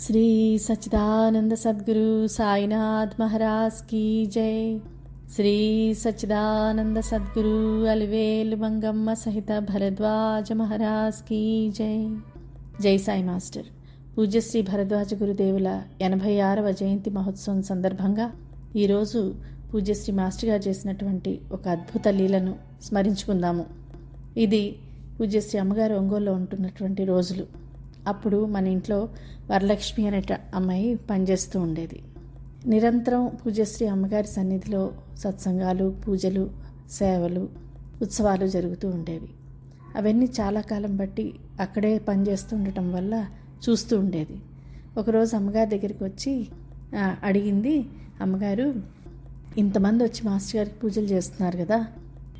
శ్రీ సచ్చిదానంద సద్గురు సాయినాథ్ మహారాజ్ కీ జై. శ్రీ సచ్చిదానంద సద్గురు అలివేలు మంగమ్మ సహిత భరద్వాజ మహారాజ్ కీ జై. జై సాయి మాస్టర్. పూజ్యశ్రీ భరద్వాజ గురుదేవుల ఎనభై ఆరవ జయంతి మహోత్సవం సందర్భంగా ఈరోజు పూజ్యశ్రీ మాస్టర్ గారు చేసినటువంటి ఒక అద్భుత లీలను స్మరించుకుందాము. ఇది పూజ్యశ్రీ అమ్మగారు ఒంగోలులో ఉంటున్నటువంటి రోజులు. అప్పుడు మన ఇంట్లో వరలక్ష్మి అనే అమ్మాయి పనిచేస్తూ ఉండేది. నిరంతరం పూజశ్రీ అమ్మగారి సన్నిధిలో సత్సంగాలు పూజలు సేవలు ఉత్సవాలు జరుగుతూ ఉండేవి. అవన్నీ చాలా కాలం బట్టి అక్కడే పనిచేస్తూ ఉండటం వల్ల చూస్తూ ఉండేది. ఒకరోజు అమ్మగారి దగ్గరికి వచ్చి అడిగింది అమ్మగారు ఇంతమంది వచ్చి మాస్టర్ గారికి పూజలు చేస్తున్నారు కదా.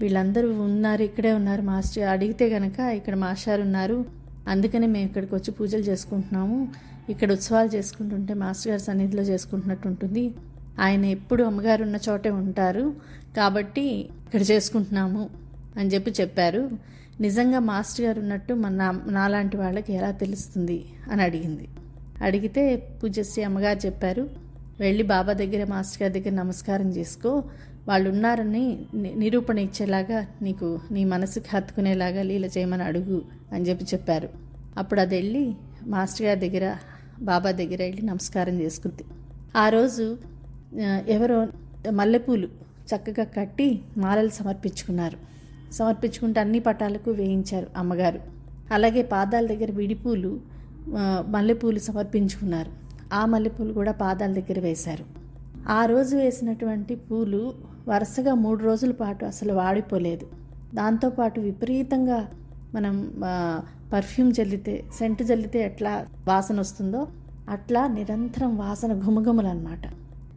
వీళ్ళందరూ ఉన్నారు ఇక్కడే ఉన్నారు మాస్టర్ అడిగితే కనుక ఇక్కడ మాస్టర్ ఉన్నారు. అందుకనే మేము ఇక్కడికి వచ్చి పూజలు చేసుకుంటున్నాము. ఇక్కడ ఉత్సవాలు చేసుకుంటుంటే మాస్టర్ గారి సన్నిధిలో చేసుకుంటున్నట్టు ఉంటుంది. ఆయన ఎప్పుడు అమ్మగారు ఉన్న చోటే ఉంటారు. కాబట్టి ఇక్కడ చేసుకుంటున్నాము అని చెప్పి చెప్పారు. నిజంగా మాస్టర్ గారు ఉన్నట్టు మన నా- నాలాంటి వాళ్ళకి ఎలా తెలుస్తుంది అని అడిగింది. అడిగితే పూజశ్రీ అమ్మగారు చెప్పారు. వెళ్ళి బాబా దగ్గర మాస్టర్ గారి దగ్గర నమస్కారం చేసుకో. వాళ్ళు ఉన్నారని నిరూపణ ఇచ్చేలాగా నీకు నీ మనసుకి హత్తుకునేలాగా లీల చేయమని అడుగు అని చెప్పి చెప్పారు. అప్పుడు అది వెళ్ళి మాస్టర్ గారి దగ్గర బాబా దగ్గర వెళ్ళి నమస్కారం చేసుకుంది. ఆ రోజు ఎవరో మల్లెపూలు చక్కగా కట్టి మాలలు సమర్పించుకున్నారు. సమర్పించుకుంటే అన్ని పటాలకు వేయించారు అమ్మగారు. అలాగే పాదాల దగ్గర విడిపూలు మల్లెపూలు సమర్పించుకున్నారు. ఆ మల్లెపూలు కూడా పాదాల దగ్గర వేశారు. ఆ రోజు వేసినటువంటి పూలు వరుసగా మూడు రోజుల పాటు అసలు వాడిపోలేదు. దాంతోపాటు విపరీతంగా మనం పర్ఫ్యూమ్ చల్లితే సెంటు చల్లితే ఎట్లా వాసన వస్తుందో అట్లా నిరంతరం వాసన ఘుమఘుమలు అనమాట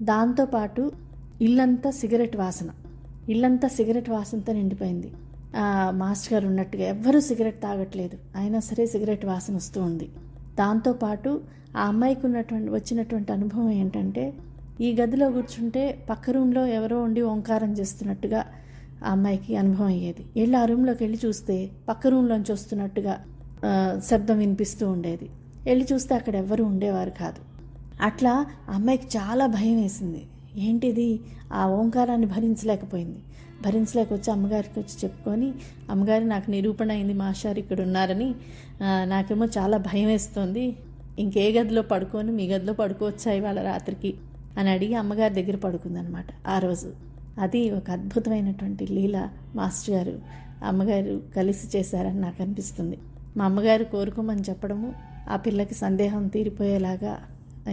దాంతోపాటు ఇల్లంతా సిగరెట్ వాసన. ఇల్లంతా సిగరెట్ వాసనతో నిండిపోయింది. మాస్టర్ గారు ఉన్నట్టుగా ఎవ్వరూ సిగరెట్ తాగట్లేదు. అయినా సరే సిగరెట్ వాసన వస్తూ ఉంది. దాంతోపాటు ఆ అమ్మాయికి ఉన్నటువంటి వచ్చినటువంటి అనుభవం ఏంటంటే ఈ గదిలో కూర్చుంటే పక్క రూమ్లో ఎవరో ఉండి ఓంకారం చేస్తున్నట్టుగా ఆ అమ్మాయికి అనుభవం అయ్యేది. వెళ్ళి ఆ రూమ్లోకి వెళ్ళి చూస్తే పక్క రూమ్లోంచి వస్తున్నట్టుగా శబ్దం వినిపిస్తూ ఉండేది. వెళ్ళి చూస్తే అక్కడ ఎవ్వరూ ఉండేవారు కాదు. అట్లా అమ్మాయికి చాలా భయం వేసింది. ఏంటిది? ఆ ఓంకారాన్ని భరించలేకపోయింది. భరించలేక వచ్చి అమ్మగారికి వచ్చి చెప్పుకొని అమ్మగారు నాకు నిరూపణ అయింది మాస్టారు ఇక్కడ ఉన్నారని నాకేమో చాలా భయం వేస్తుంది. ఇంకే గదిలో పడుకొని మీ గదిలో పడుకోవచ్చా ఇవాళ రాత్రికి? అని అడిగి అమ్మగారి దగ్గర పడుకుందనమాట. ఆ రోజు అది ఒక అద్భుతమైనటువంటి లీల మాస్టర్ గారు అమ్మగారు కలిసి చేశారని నాకు అనిపిస్తుంది. మా అమ్మగారు కోరుకోమని చెప్పడము ఆ పిల్లకి సందేహం తీరిపోయేలాగా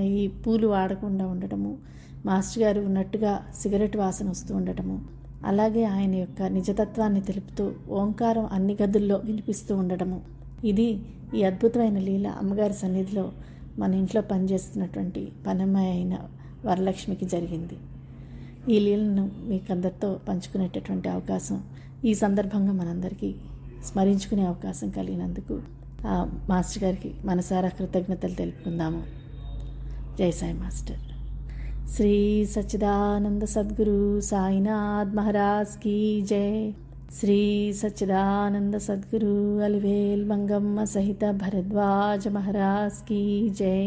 ఈ పూలు వాడకుండా ఉండటము మాస్టర్ గారు ఉన్నట్టుగా సిగరెట్ వాసన వస్తూ ఉండటము అలాగే ఆయన యొక్క నిజతత్వాన్ని తెలుపుతూ ఓంకారం అన్ని గదుల్లో వినిపిస్తూ ఉండడము. ఇది ఈ అద్భుతమైన లీల అమ్మగారి సన్నిధిలో మన ఇంట్లో పనిచేస్తున్నటువంటి పనమ్మాయి అయిన వరలక్ష్మికి జరిగింది. ఈ లీలను మీకందరితో పంచుకునేటటువంటి అవకాశం ఈ సందర్భంగా మనందరికీ స్మరించుకునే అవకాశం కలిగినందుకు ఆ మాస్టర్ గారికి మనసారా కృతజ్ఞతలు తెలుపుకుందాము. జై సాయి మాస్టర్. శ్రీ సచ్చిదానంద సద్గురు సాయినాథ్ మహారాజ్ కీ జయ శ్రీ సచ్చిదానంద సద్గురు అలివేల్ మంగమ్మ సహిత భరద్వాజ మహారాజ్ కీ జై.